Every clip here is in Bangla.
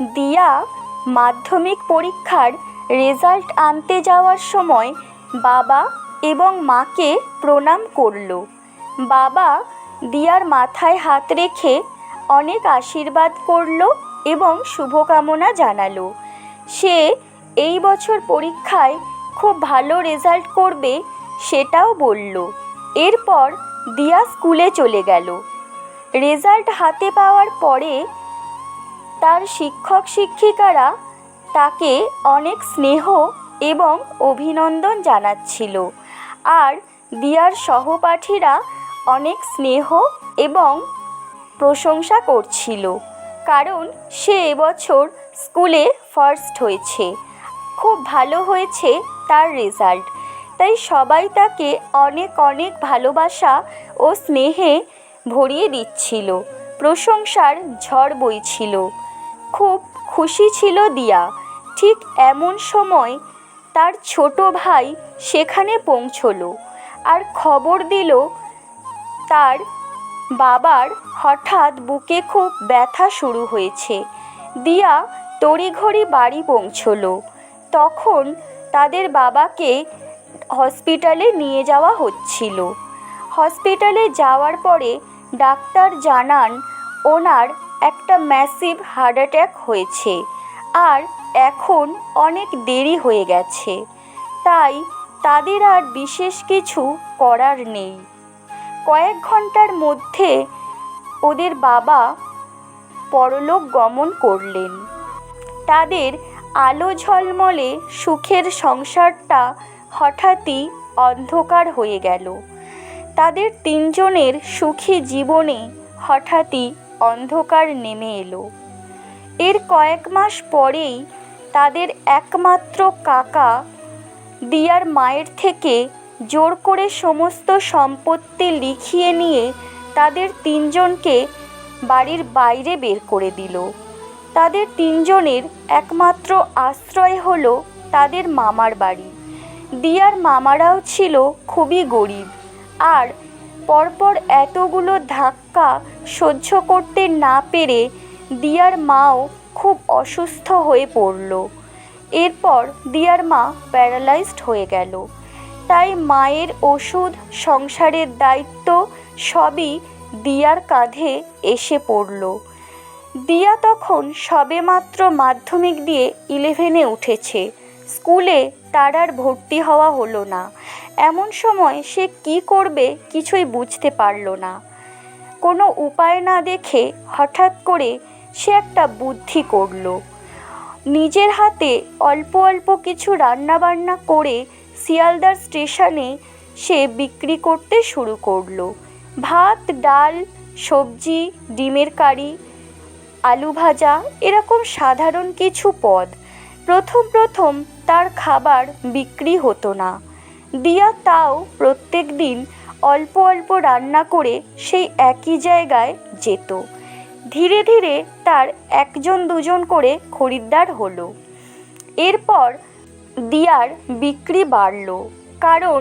দিয়া মাধ্যমিক পরীক্ষার রেজাল্ট আনতে যাওয়ার সময় বাবা এবং মাকে প্রণাম করল। বাবা দিয়ার মাথায় হাত রেখে অনেক আশীর্বাদ করল এবং শুভকামনা জানালো। সে এই বছর পরীক্ষায় খুব ভালো রেজাল্ট করবে সেটাও বলল। এরপর দিয়া স্কুলে চলে গেল। রেজাল্ট হাতে পাওয়ার পরে তার শিক্ষক শিক্ষিকারা তাকে অনেক স্নেহ এবং অভিনন্দন জানাচ্ছিল। আর দিয়ার সহপাঠীরা অনেক স্নেহ এবং প্রশংসা করছিল, কারণ সে এবছর স্কুলে ফার্স্ট হয়েছে। খুব ভালো হয়েছে তার রেজাল্ট তাই সবাই তাকে অনেক অনেক ভালোবাসা ও স্নেহে ভরিয়ে দিচ্ছিল। প্রশংসার ঝড় বইছিল। খুব খুশি ছিল দিয়া। ঠিক এমন সময় তার ছোট ভাই সেখানে পৌঁছলো আর খবর দিল তার বাবার হঠাৎ বুকে খুব ব্যথা শুরু হয়েছে। দিয়া তড়িঘড়ি বাড়ি পৌঁছলো। তখন তাদের বাবাকে হসপিটালে নিয়ে যাওয়া হচ্ছিল। হসপিটালে যাওয়ার পরে ডাক্তার জানান, ওনার একটা ম্যাসিভ হার্ট অ্যাটাক হয়েছে। আর এখন অনেক দেরি হয়ে গেছে। তাই তাদের আর বিশেষ কিছু করার নেই। কয়েক ঘণ্টার মধ্যে ওদের বাবা পরলোক গমন করলেন। তাদের আলো ঝলমলে সুখের সংসারটা হঠাৎই অন্ধকার হয়ে গেল। তাদের তিনজনের সুখী জীবনে হঠাৎই অন্ধকার নেমে এলো। এর কয়েক মাস পরেই তাদের একমাত্র কাকা দিয়ার মায়ের থেকে জোর করে সমস্ত সম্পত্তি লিখিয়ে নিয়ে তাদের তিনজনকে বাড়ির বাইরে বের করে দিল। তাদের তিনজনের একমাত্র আশ্রয় হলো তাদের মামার বাড়ি। দিয়ার মামারাও ছিল খুবই গরিব আর পরপর এতগুলো ধাক্কা সহ্য করতে না পেরে দিয়ার মাও খুব অসুস্থ হয়ে পড়ল। এরপর দিয়ার মা প্যারালাইজড হয়ে গেল। তাই মায়ের ওষুধ, সংসারের দায়িত্ব সবই দিয়ার কাঁধে এসে পড়ল। দিয়া তখন সবেমাত্র মাধ্যমিক দিয়ে ইলেভেনে উঠেছে। স্কুলে তার আর ভর্তি হওয়া হলো না। এমন সময় সে কি করবে কিছুই বুঝতে পারল না। কোনো উপায় না দেখে হঠাৎ করে সে একটা বুদ্ধি করল। নিজের হাতে অল্প অল্প কিছু রান্নাবান্না করে শিয়ালদার স্টেশনে সে বিক্রি করতে শুরু করল। ভাত, ডাল, সবজি, ডিমের কারি, আলু ভাজা, এরকম সাধারণ কিছু পদ। প্রথম প্রথম তার খাবার বিক্রি হতো না। দিয়া তাও প্রত্যেক দিন অল্প অল্প রান্না করে সেই একই জায়গায় যেত। ধীরে ধীরে তার একজন দুজন করে খরিদ্দার হলো। এরপর দিয়ার বিক্রি বাড়ল কারণ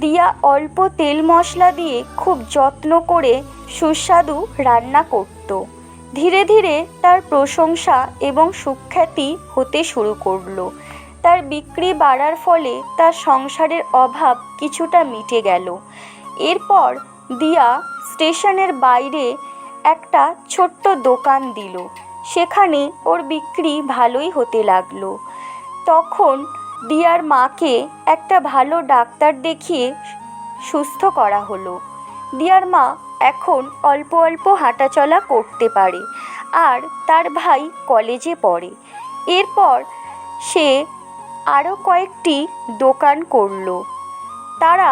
দিয়া অল্প তেল মশলা দিয়ে খুব যত্ন করে সুস্বাদু রান্না করত। ধীরে ধীরে তার প্রশংসা এবং সুখ্যাতি হতে শুরু করল। তার বিক্রি বাড়ার ফলে তার সংসারের অভাব কিছুটা মিটে গেল। এরপর দিয়া স্টেশনের বাইরে একটা ছোট্ট দোকান দিল। সেখানে ওর বিক্রি ভালোই হতে লাগল। তখন দিয়ার মাকে একটা ভালো ডাক্তার দেখিয়ে সুস্থ করা হলো। দিয়ার মা এখন অল্প অল্প হাঁটাচলা করতে পারে আর তার ভাই কলেজে পড়ে। এরপর সে আরও কয়েকটি দোকান করল। তারা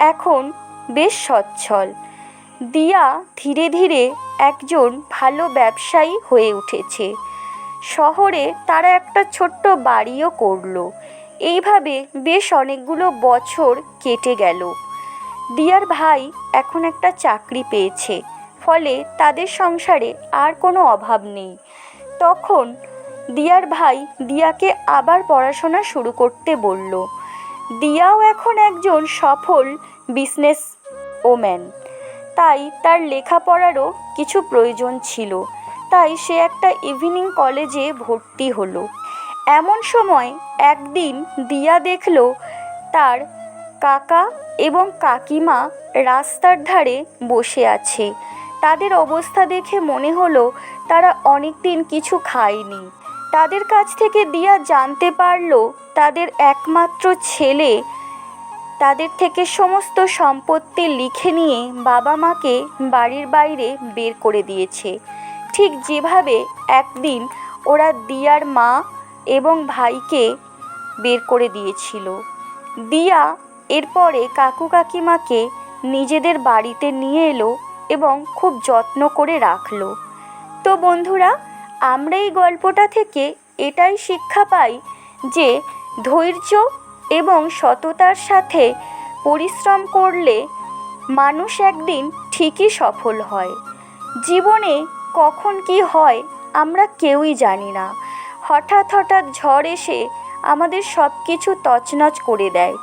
এখন বেশ সচ্ছল। দিয়া ধীরে ধীরে একজন ভালো ব্যবসায়ী হয়ে উঠেছে। শহরে তারা একটা ছোট্ট বাড়িও করল। এইভাবে বেশ অনেকগুলো বছর কেটে গেল। দিয়ার ভাই এখন একটা চাকরি পেয়েছে, ফলে তাদের সংসারে আর কোনো অভাব নেই। তখন দিয়ার ভাই দিয়াকে আবার পড়াশোনা শুরু করতে বলল। দিয়াও এখন একজন সফল বিজনেস ওম্যান তাই তার লেখাপড়ারও কিছু প্রয়োজন ছিল। তাই সে একটা ইভিনিং কলেজে ভর্তি হলো। এমন সময় একদিন দিয়া দেখল তার কাকা এবং কাকিমা রাস্তার ধারে বসে আছে। তাদের অবস্থা দেখে মনে হলো তারা অনেক দিন কিছু খায়নি। তাদের কাছ থেকে দিয়া জানতে পারল তাদের একমাত্র ছেলে। তাদের থেকে সমস্ত সম্পত্তি লিখে নিয়ে বাবা মাকে বাড়ির বাইরে বের করে দিয়েছে। ঠিক যেভাবে একদিন ওরা দিয়ার মা এবং ভাইকে বের করে দিয়েছিল। দিয়া এরপরে কাকু কাকিমাকে নিজেদের বাড়িতে নিয়ে এলো এবং খুব যত্ন করে রাখল। তো বন্ধুরা আমরা এই গল্পটা থেকে এটাই শিক্ষা পাই যে ধৈর্য এবং সততার সাথে পরিশ্রম করলে মানুষ একদিন ঠিকই সফল হয়। জীবনে কখন কি হয় আমরা কেউই জানি না। হঠাৎ হঠাৎ ঝড় এসে আমাদের সব কিছু তছনছ করে দেয়।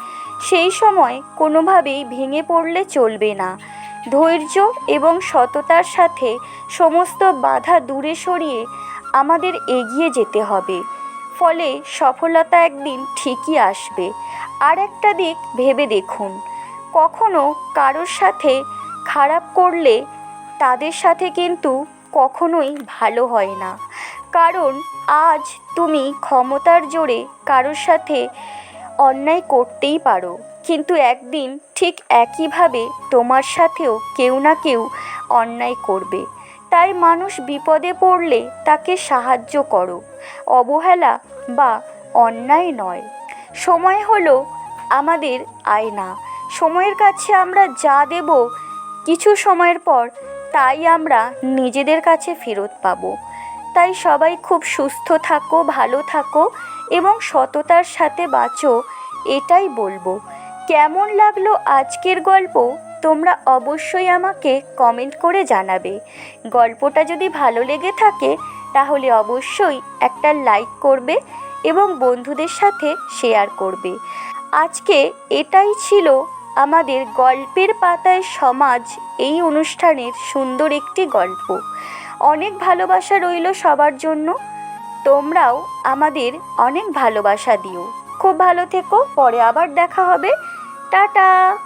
সেই সময় কোনোভাবেই ভেঙে পড়লে চলবে না। ধৈর্য এবং সততার সাথে সমস্ত বাধা দূরে সরিয়ে আমাদের এগিয়ে যেতে হবে। ফলে সফলতা একদিন ঠিকই আসবে। আর একটা দিক ভেবে দেখুন, কখনো কারোর সাথে খারাপ করলে তাদের সাথে কিন্তু কখনোই ভালো হয় না। কারণ আজ তুমি ক্ষমতার জোরে কারোর সাথে অন্যায় করতেই পারো, কিন্তু একদিন ঠিক একইভাবে তোমার সাথেও কেউ না কেউ অন্যায় করবে। তাই মানুষ বিপদে পড়লে তাকে সাহায্য করো। অবহেলা বা অন্যায় নয়। সময় হলো আমাদের আয়না। সময়ের কাছে আমরা যা দেব কিছু সময়ের পর তাই আমরা নিজেদের কাছে ফেরত পাবো। তাই সবাই খুব সুস্থ থাকো, ভালো থাকো এবং সততার সাথে বাঁচো, এটাই বলব। কেমন লাগল আজকের গল্প? তোমরা অবশ্যই আমাকে কমেন্ট করে জানাবে। গল্পটা যদি ভালো লেগে থাকে, তাহলে অবশ্যই একটা লাইক করবে এবং বন্ধুদের সাথে শেয়ার করবে। আজকে এটাই ছিল আমাদের গল্পের পাতায় সমাজ এই অনুষ্ঠানের সুন্দর একটি গল্প। অনেক ভালোবাসা রইল সবার জন্য। তোমরাও আমাদের অনেক ভালোবাসা দিও। খুব ভালো থেকো, পরে আবার দেখা হবে। টাটা!